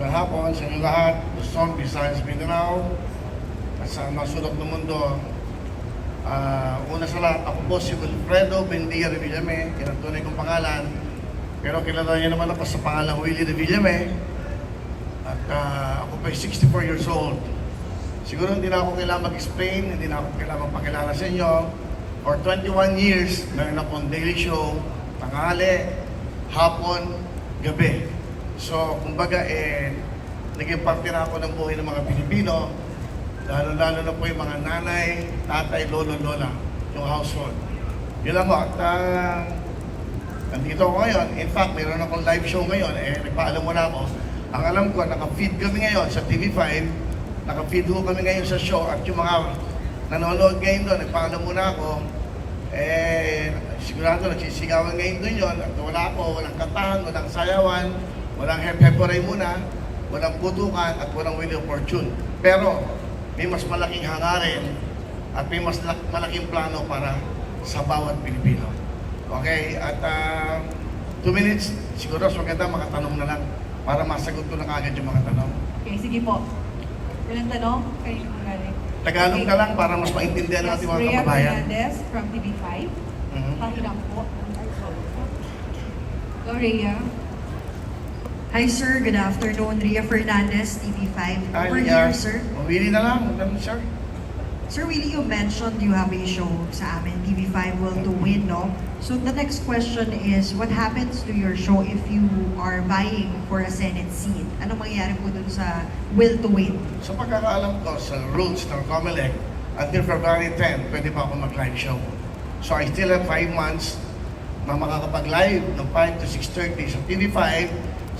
Magandang hapon sa inyo lahat, Luzon, Visayas, Mindanao, at sa masulok ng mundo. Ah, una sa lahat, ako po si Wilfredo Bendia Revillame, yan ang tunay kong pangalan. Pero kilala niyo naman ako sa pangalang Willie Revillame. At ah, ako po ay 64 years old. Siguro hindi na ako kailangan mag-explain, hindi na ako kailangan pakilala sa inyo. For 21 years, meron akong daily show, tanghali, hapon, gabi. So, kumbaga, eh, naging parte na ako ng buhay ng mga Pilipino, lalo-lalo na po yung mga nanay, tatay, lolo, lola, yung household. Yun lang po. At ah, nandito ako ngayon. In fact, mayroon akong live show ngayon. Eh, nagpaalam mo na ako. Ang alam ko, naka-feed kami ngayon sa TV5. Naka-feed ho kami ngayon sa show. At yung mga nanonood ngayon doon, nagpaalam mo na ako. Eh, sigurado nagsisigawan ngayon doon yun. At wala ako, walang kantahan, walang sayawan, walang hep-heporay muna, walang putukan, at walang wheel of fortune. Pero, may mas malaking hangarin at may mas lak- malaking plano para sa bawat Pilipino. Okay, at uh, two minutes, siguro mas maganda makatanong na lang para masagot ko na kagad yung mga tanong. Okay, sige po. Ilang tanong? Kayo kung galing. Tagalog na lang para mas maintindihan Yes, natin mga Rhea kababayan. Fernandez from TV5. Mhm. Pakilang po. Go, Rhea. Hi sir, good afternoon. Ria Fernandez, TV5. Ay, Over yeah. here, sir. Mawili na lang, ganun, sir. Sir Willie, you mentioned you have a show sa amin, TV5 Will to Win, no? So the next question is, what happens to your show if you are vying for a Senate seat? Ano mangyayari po dun sa Will to Win? Sa pagkakaalam ko sa rules ng COMELEC, until February 10, pwede pa ako mag-live show. So I still have 5 months na makakapag-live ng 5 to 6.30 sa TV5,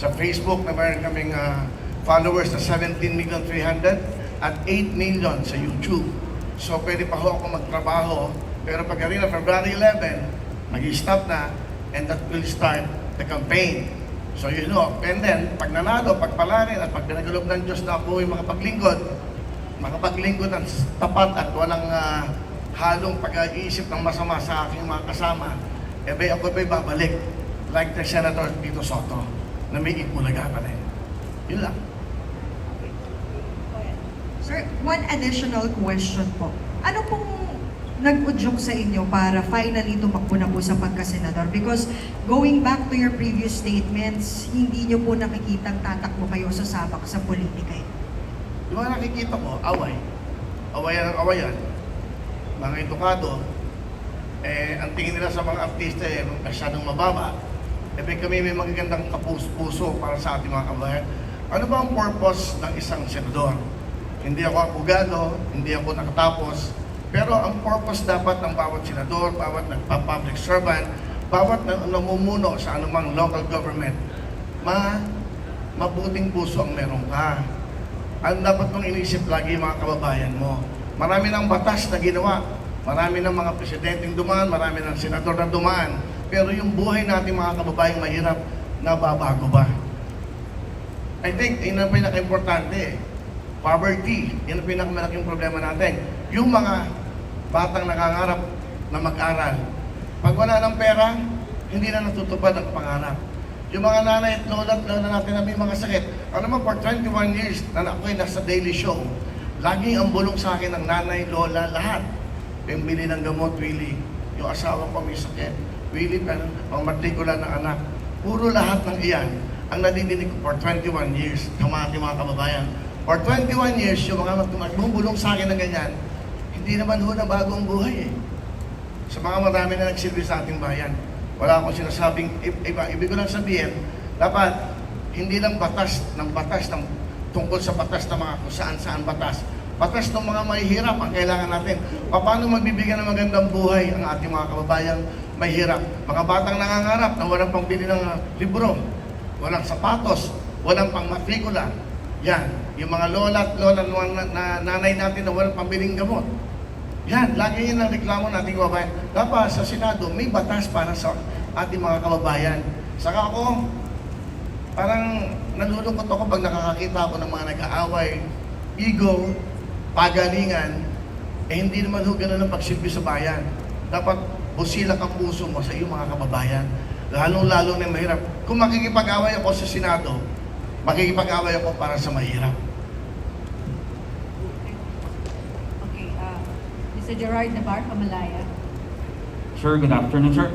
sa Facebook na meron kaming ah, followers na 17,300,000 at 8 million sa YouTube. So pwede pa ho ako magtrabaho, pero pag na February 11, mag-stop na and that will start the campaign. So you know, and then, pag nanalo, pagpalarin at pag pinagalob ng Diyos na ako ay makapaglingkod, makapaglingkod ng tapat at walang ah, halong pag-iisip ng masama sa aking mga kasama, eh ba ako ba'y babalik like the Senator Tito Soto na may ikulaga pa rin. Yun lang. Sir, one additional question po. Ano pong nag-udyok sa inyo para finally tumakbo na po sa pagkasenador? Because going back to your previous statements, hindi nyo po nakikitang tatakbo kayo sa sabak sa politika. eh. Yung mga nakikita ko, away. Awayan ang awayan. Mga edukado, eh, ang tingin nila sa mga artista eh, masyadong mababa. Eh, may kami may magagandang kapus-puso para sa ating mga kabayan. Ano ba ang purpose ng isang senador? Hindi ako abogado, hindi ako nakatapos, pero ang purpose dapat ng bawat senador, bawat nagpa-public servant, bawat na, namumuno sa anumang local government, ma mabuting puso ang meron ka. Ang dapat mong inisip lagi mga kababayan mo. Marami ng batas na ginawa. Marami ng mga presidenteng dumaan, marami ng senador na dumaan. Pero yung buhay natin mga kababayan mahirap, nababago ba? I think, yun ang pinaka-importante. Poverty, yun ang pinakamalaking problema natin. Yung mga batang nangangarap na mag-aral, pag wala ng pera, hindi na natutupad ang pangarap. Yung mga nanay at lola at lola natin na may mga sakit, ano mo, for 21 years na ako ay nasa daily show, laging ang bulong sa akin ng nanay, lola, lahat. Yung bili ng gamot, Willie. Yung asawa ko may sakit. Willie, pero ang matrikula ng anak. Puro lahat ng iyan ang nadidinig ko for 21 years ng mga ating mga kababayan. For 21 years, yung mga magbubulong sa akin ng ganyan, hindi naman ho na bagong buhay eh. Sa mga marami na nagsilbi sa ating bayan, wala akong sinasabing iba. Ibig ko lang sabihin, dapat hindi lang batas ng batas ng tungkol sa batas ng mga kung saan-saan batas. Batas ng mga mahihirap ang kailangan natin. Paano magbibigyan ng magandang buhay ang ating mga kababayang mahirap? Mga batang nangangarap na walang pangbili ng libro, walang sapatos, walang pang matrikula. Yan, yung mga lola at lola na, na nanay natin na walang pambiling gamot. Yan, lagi yun ang reklamo nating kababayan. Dapat sa Senado, may batas para sa ating mga kababayan. Saka ako, parang nalulungkot ako pag nakakakita ako ng mga nag-aaway, ego, pagalingan, eh hindi naman ho ganun ang pagsilbi sa bayan. Dapat busilak ang puso mo sa iyong mga kababayan. Lalong-lalo na mahirap. Kung makikipag-away ako sa Senado, makikipag-away ako para sa mahirap. Okay, uh, Mr. Gerard Navar, Kamalaya. Sir, good afternoon, sir.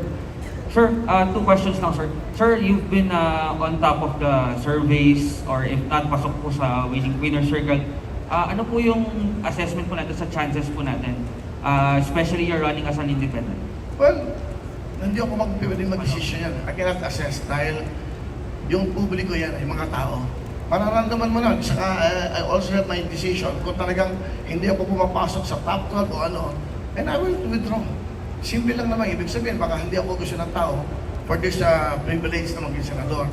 Sir, uh, two questions lang, sir. Sir, you've been uh, on top of the surveys or if not, pasok po sa winning winner circle. Uh, ano po yung assessment po natin sa chances po natin? Uh, especially you're running as an independent. Well, hindi ako magpipiling mag-decision yan. I cannot assess dahil yung publiko yan ay mga tao. Mararamdaman mo na. Saka uh, I also have my decision kung talagang hindi ako pumapasok sa top 12 o ano, and I will withdraw. Simple lang naman. Ibig sabihin, baka hindi ako gusto ng tao for this uh, privilege na maging senador.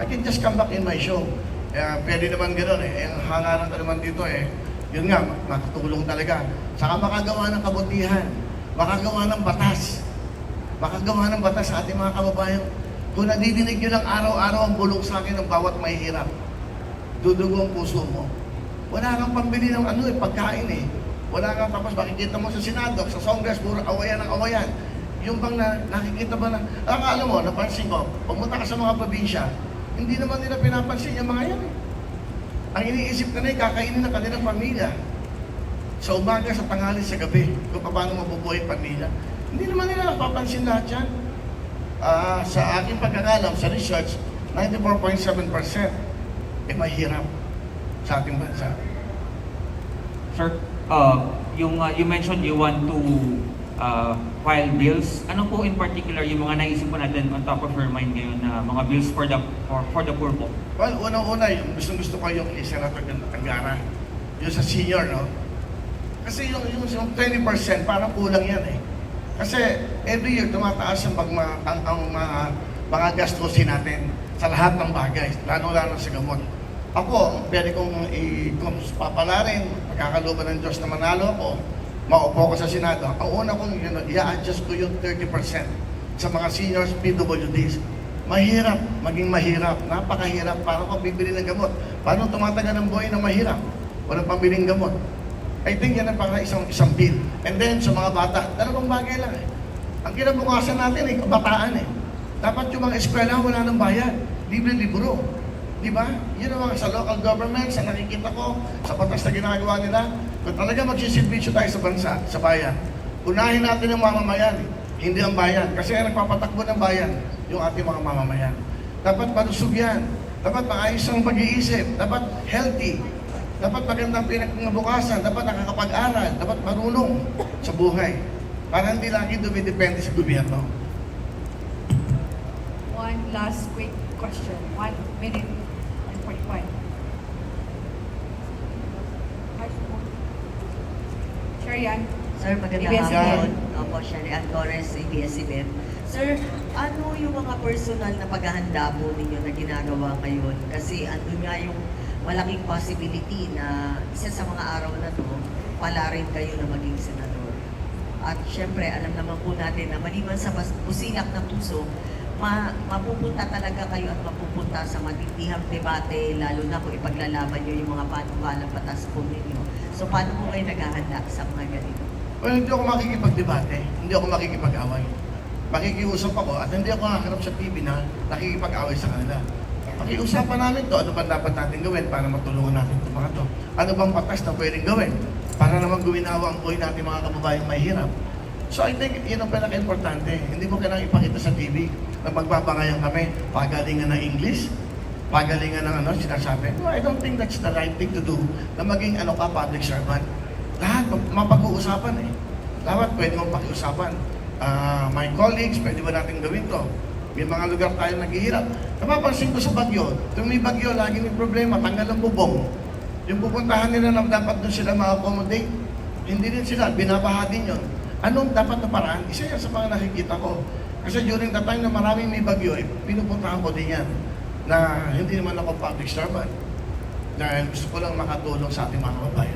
I can just come back in my show. Eh, pwede naman gano'n eh. Ang hangaran ko naman dito eh, yun nga, makatulong talaga. Saka makagawa ng kabutihan, makagawa ng batas, makagawa ng batas sa ating mga kababayan. Kung nadidinig nyo lang araw-araw ang bulong sa akin ng bawat mahihirap, dudugo ang puso mo. Wala kang pambili ng ano eh, pagkain eh. Wala kang tapos makikita mo sa Senado, sa Congress, puro awayan ng awayan. Yung bang na, nakikita ba na, akala mo, napansin ko, pumunta ka sa mga probinsya, hindi naman nila pinapansin yung mga yan eh. Ang iniisip nila ay kakainin ng kanilang pamilya. Sa umaga, sa tanghali, sa gabi, kung paano mabubuhay ang pamilya. Hindi naman nila napapansin lahat yan. Ah, sa aking pagkakalam, sa research, 94.7% eh mahirap sa ating bansa. Sir, uh, yung uh, you mentioned you want to uh, file bills. Ano po in particular yung mga naisip po natin on top of your mind ngayon na mga bills for the for, for the poor po? Well, unang-una, yung gustong gusto ko yung kay Senator Angara, yung sa senior, no? Kasi yung, yung, yung 20% parang kulang yan eh. Kasi every year tumataas ang, pagma, ang, ang mga, mga gastusin natin sa lahat ng bagay, lalo-lalo sa gamot. Ako, pwede kong i- kung papalarin, pagkakalooban ng Diyos na manalo ako, maupo ko sa Senado. Ang una kong know, i-adjust ko yung 30% sa mga seniors PWDs. Mahirap, maging mahirap. Napakahirap. Paano ka bibili ng gamot? Paano tumatagal ng buhay na mahirap? Walang pambiling gamot. I think yan ang para isang, isang bill. And then sa mga bata, dalawang bagay lang eh. Ang kinabukasan natin ay kabataan eh. Dapat yung mga eskwela wala nang bayad. Libre-libro. Di ba? Yun ang mga sa local government, sa nakikita ko, sa batas na ginagawa nila. Kung talaga magsisilbisyo tayo sa bansa, sa bayan, unahin natin ang mamamayan, eh. hindi ang bayan. Kasi ang nagpapatakbo ng bayan, yung ating mga mamamayan. Dapat malusog yan. Dapat maayos ang pag-iisip. Dapat healthy. Dapat magandang pinagbukasan. Dapat nakakapag-aral. Dapat marunong sa buhay. Para hindi lagi dumidepende sa gobyerno. One last quick question. One minute and 45. Sure yan. Sir, magandang ABS-CBN. hapon. Opo, Shari Antores, ABS-CBN. Sir, ano yung mga personal na paghahanda po ninyo na ginagawa ngayon? Kasi andun nga yung malaking possibility na isa sa mga araw na to, pala rin kayo na maging senador. At syempre, alam naman po natin na maliban sa busilak na puso, ma mapupunta talaga kayo at mapupunta sa matindihang debate, lalo na kung ipaglalaban nyo yung mga panukalang batas po ninyo. So, paano po kayo naghahanda sa mga ganito? Well, hindi ako makikipagdebate. Hindi ako makikipag-away. Makikiusap ako at hindi ako nakakarap sa TV na nakikipag-away sa kanila. Pakiusapan namin to, ano ba dapat natin gawin para matulungan natin itong mga to? Ano bang patas na pwedeng gawin para naman guminawa ang buhay natin mga kababayang mahirap? So I think yun ang pinaka-importante. Hindi mo kailangang ipakita sa TV na magbabangayan kami, pagalingan ng English, pagalingan ng ano, sinasabi. No, I don't think that's the right thing to do na maging ano ka, public servant. Lahat, ma- mapag-uusapan eh. Lahat pwede mong pakiusapan. Ah, my colleagues, pwede ba natin gawin to? May mga lugar tayo naghihirap. Napapansin ko sa bagyo, tuwing may bagyo, lagi may problema, tanggal ang bubong. Yung pupuntahan nila na dapat doon sila ma-accommodate, hindi din sila, binabaha din yun. Anong dapat na paraan? Isa yan sa mga nakikita ko. Kasi during the time na maraming may bagyo, eh, pinupuntahan ko din yan na hindi naman ako public servant. Dahil gusto ko lang makatulong sa ating mga kababayan.